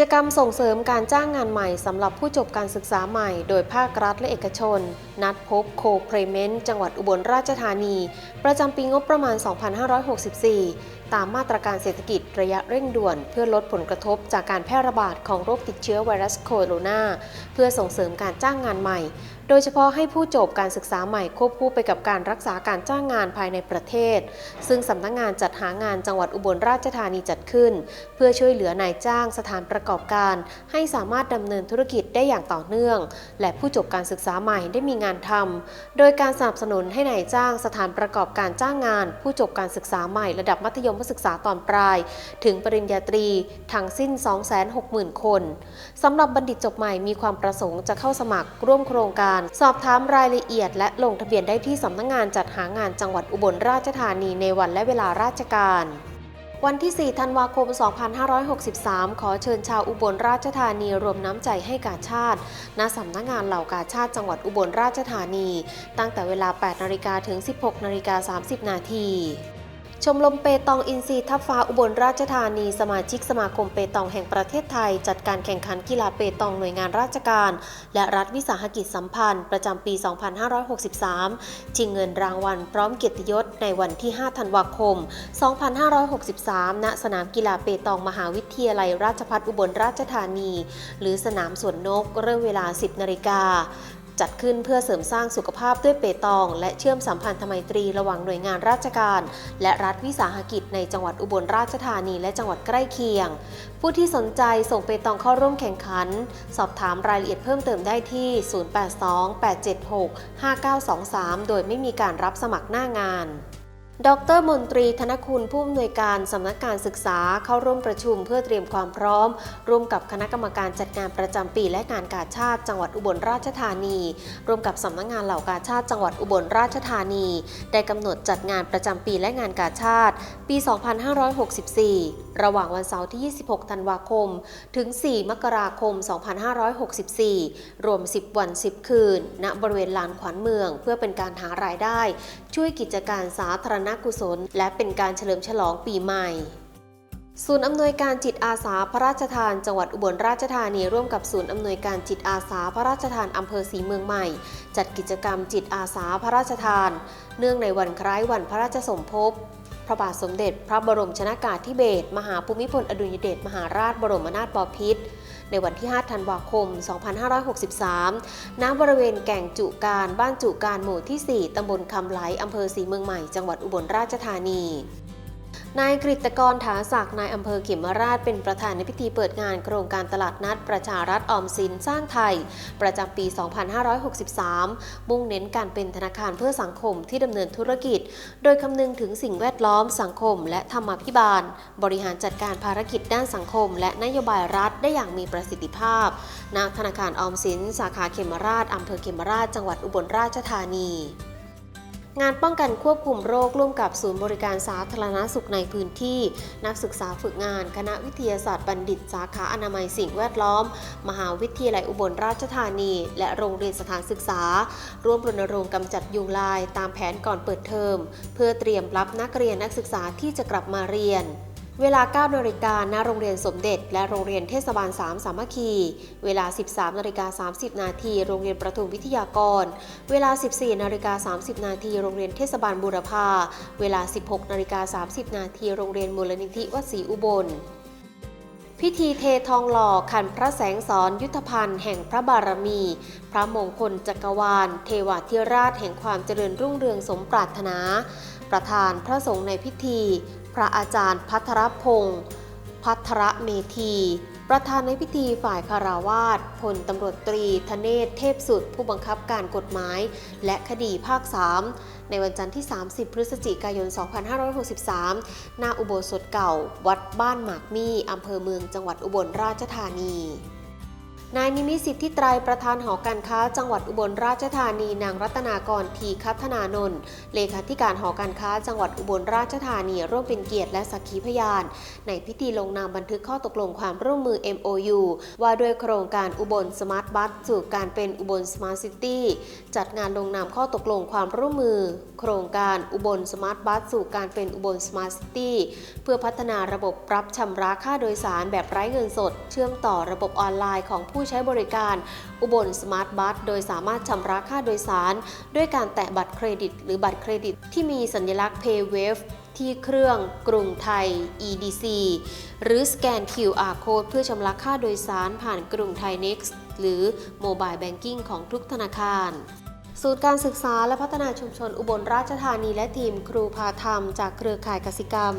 จกรรมส่งเสริมการจ้างงานใหม่สำหรับผู้จบการศึกษาใหม่ โดยภาครัฐและเอกชน นัดพบโคเพรเมนต์จังหวัดอุบลราชธานี ประจำปีงบประมาณ 2564ตามมาตรการเศรษฐกิจระยะเร่งด่วน เพื่อลดผลกระทบจากการแพร่ระบาดของโรคติดเชื้อไวรัสโคโรนาเพื่อส่งเสริมการจ้างงานใหม่ โดยเฉพาะให้ผู้จบการศึกษาใหม่ควบคู่ไปกับการรักษาการจ้างงานภายในประเทศ ซึ่งสำนักงานจัดหางานจังหวัดอุบลราชธานีจัดขึ้น เพื่อช่วยเหลือนายจ้างสถานประกอบการ ให้สามารถดำเนินธุรกิจได้อย่างต่อเนื่อง และผู้จบการศึกษาใหม่ได้มีงานทำโดยการสนับสนุนให้นายจ้างสถานประกอบการจ้างงาน ผู้จบการศึกษาใหม่ระดับมัธยมศึกษาตอนปลาย ถึงปริญญาตรีทั้งสิ้น 260,000 คนสำหรับบัณฑิตจบใหม่มีความประสงค์จะเข้าสมัครร่วมโครงการ สอบถามรายละเอียด และลงทะเบียนได้ที่สำนักงานจัดหางานจังหวัดอุบลราชธานีในวันและเวลาราชการวันที่ 4 ธันวาคม 2563 ขอเชิญชาวอุบลราชธานีรวมน้ำใจให้กาชาติ ณ สำนักงานเหล่ากาชาติจังหวัดอุบลราชธานี ตั้งแต่เวลา 8 นาฬิกาถึง 16 นาฬิกา 30 นาที ชมรมเปตองอินทรีทัพฟ้าอุบลราชธานี สมาชิกสมาคมเปตองแห่งประเทศไทย จัดการแข่งขันกีฬาเปตองหน่วยงานราชการ และรัฐวิสาหกิจสัมพันธ์ ประจำปี 2563 ชิงเงินรางวัลพร้อมเกียรติยศในวันที่ 5 ธันวาคม 2563 ณ สนามกีฬาเปตองมหาวิทยาลัยราชภัฏอุบลราชธานี หรือสนามสวนนก เริ่มเวลา 10 นาฬิกา จัดขึ้นเพื่อเสริมสร้างสุขภาพด้วยเปตอง และเชื่อมสัมพันธไมตรีระหว่างหน่วยงานราชการ และรัฐวิสาหกิจในจังหวัดอุบลราชธานีและจังหวัดใกล้เคียง ผู้ที่สนใจส่งเปตองเข้าร่วมแข่งขัน สอบถามรายละเอียดเพิ่มเติมได้ที่ 0828765923 โดยไม่มีการรับสมัครหน้างาน ดรมนตรีธนคุณผู้อำนวยการสำนักการศึกษาเข้าร่วมประชุมเพื่อเตรียมความพร้อม ร่วมกับคณะกรรมการจัดงานประจำปีและงานกาชาติจังหวัดอุบลราชธานี ร่วมกับสำนักงานเหล่ากาชาติจังหวัดอุบลราชธานี ได้กำหนดจัดงานประจำปีและงานกาชาติ ปี 2564 ระหว่างวันเสาร์ที่ 26 ธันวาคม ถึง 4 มกราคม 2564 รวม 10 วัน 10 คืน ณบริเวณลานขวัญเมือง เพื่อเป็นการหารายได้ ช่วยกิจการสาธารณกุศล และเป็นการเฉลิมฉลองปีใหม่ศูนย์อำนวยการจิตอาสาพระราชทานจังหวัดอุบลราชธานีร่วมกับศูนย์อำนวยการจิตอาสาพระราชทานอำเภอศรีเมืองใหม่ จัดกิจกรรมจิตอาสาพระราชทาน เนื่องในวันคล้ายวันพระราชสมภพพระบาทสมเด็จ พระบรมชนากาธิเบศรมหาภูมิพลอดุลยเดชมหาราชบรมนาถบพิตร ในวันที่ 5 ธันวาคม 2563 ณ บริเวณแก่งจุการบ้านจุการหมู่ที่ 4 ตำบลคำไหลอำเภอสีเมืองใหม่ จังหวัดอุบลราชธานี นายกฤตกรถาศักดิ์นายอำเภอเขมราชเป็นประธานในพิธีเปิดงานโครงการตลาดนัดประชารัฐออมสินสร้างไทย ประจำปี 2563 มุ่งเน้นการเป็นธนาคารเพื่อสังคมที่ดำเนินธุรกิจ โดยคำนึงถึงสิ่งแวดล้อมสังคม และธรรมาภิบาล บริหารจัดการภารกิจด้านสังคม และนโยบายรัฐได้อย่างมีประสิทธิภาพณธนาคารออมสิน สาขาเขมราชอำเภอเขมราช จังหวัดอุบลราชธานี งานป้องกันควบคุมโรคร่วมกับศูนย์บริการสาธารณสุขในพื้นที่ นักศึกษาฝึกงาน คณะวิทยาศาสตร์บัณฑิต สาขาอนามัยสิ่งแวดล้อม มหาวิทยาลัยอุบลราชธานี และโรงเรียนสถานศึกษา ร่วมรณรงค์กำจัดยุงลายตามแผนก่อนเปิดเทอม เพื่อเตรียมรับนักเรียนนักศึกษาที่จะกลับมาเรียน เวลา9นาฬิกาณโรงเรียนสมเด็จ และโรงเรียนเทศบาล 3 สามัคคี เวลา 13นาฬิกา30 นาทีโรงเรียนประทุมวิทยากร เวลา 14นาฬิกา30 นาทีโรงเรียนเทศบาลบูรพาเวลา 16นาฬิกา30 นาทีโรงเรียนมูลนิธิวัดศรีอุบล พิธีเททองหล่อขันพระแสงสอนยุทธพันธ์แห่งพระบารมี พระมงคลจักรวาล เทวาธิราชแห่งความเจริญรุ่งเรืองสมปรารถนาประธานพระสงฆ์ในพิธี พระอาจารย์พัทรพงศ์พัทรเมธี ประธานในพิธีฝ่ายคาราวาสพลตำรวจตรีธเนศเทพสุด ผู้บังคับการกฎหมาย และคดีภาค 3 ในวันจันทร์ที่ 30 พฤศจิกายน 2563 หน้าอุโบสถเก่า วัดบ้านหมากมี่อำเภอเมืองจังหวัดอุบลราชธานี นายนิมิตสิทธิไตรประธานหอการค้า จังหวัดอุบลราชธานี นางรัตนากรทีคัฒนานนท์เลขาธิการหอการค้า จังหวัดอุบลราชธานี ร่วมเป็นเกียรติและสักขีพยาน ในพิธีลงนามบันทึกข้อตกลงความร่วมมือ MOU ว่าด้วยโครงการอุบลสมาร์ทบัสสู่การเป็นอุบลสมาร์ทซิตี้จัดงานลงนามข้อตกลงความร่วมมือ โครงการอุบลสมาร์ทบัสสู่การเป็นอุบลสมาร์ทซิตี้เพื่อพัฒนาระบบรับชำระค่าโดยสารแบบไร้เงินสด เชื่อมต่อระบบออนไลน์ของผู้ใช้บริการ อุบลสมาร์ทบัสโดยสามารถชำระค่าโดยสาร ด้วยการแตะบัตรเครดิต หรือบัตรเครดิต ที่มีสัญลักษณ์ PayWave ที่เครื่องกรุงไทย EDC หรือสแกน QR Code เพื่อชำระค่าโดยสารผ่านกรุงไทย Next หรือ Mobile Banking ของทุกธนาคาร ศูนย์การศึกษาและพัฒนาชุมชนอุบลราชธานีและทีมครูพาธรรม จากเครือข่ายกสิกรรม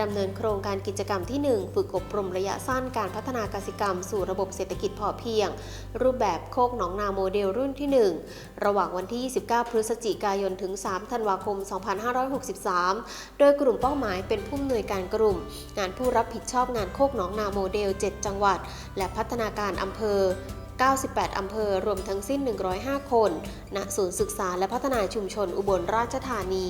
ดำเนินโครงการกิจกรรมที่ 1 ฝึกอบรมระยะสั้นการพัฒนากสิกรรม สู่ระบบเศรษฐกิจพอเพียง รูปแบบโคกหนองนาโมเดลรุ่นที่ 1 ระหว่างวันที่ 29 พฤศจิกายนถึง 3 ธันวาคม 2563 โดยกลุ่มเป้าหมายเป็นผู้อำนวยการกลุ่ม งานผู้รับผิดชอบงานโคกหนองนาโมเดล 7 จังหวัด และพัฒนาการอำเภอ 98 อำเภอ รวมทั้งสิ้น 105 คน ณ ศูนย์ศึกษาและพัฒนาชุมชนอุบลราชธานี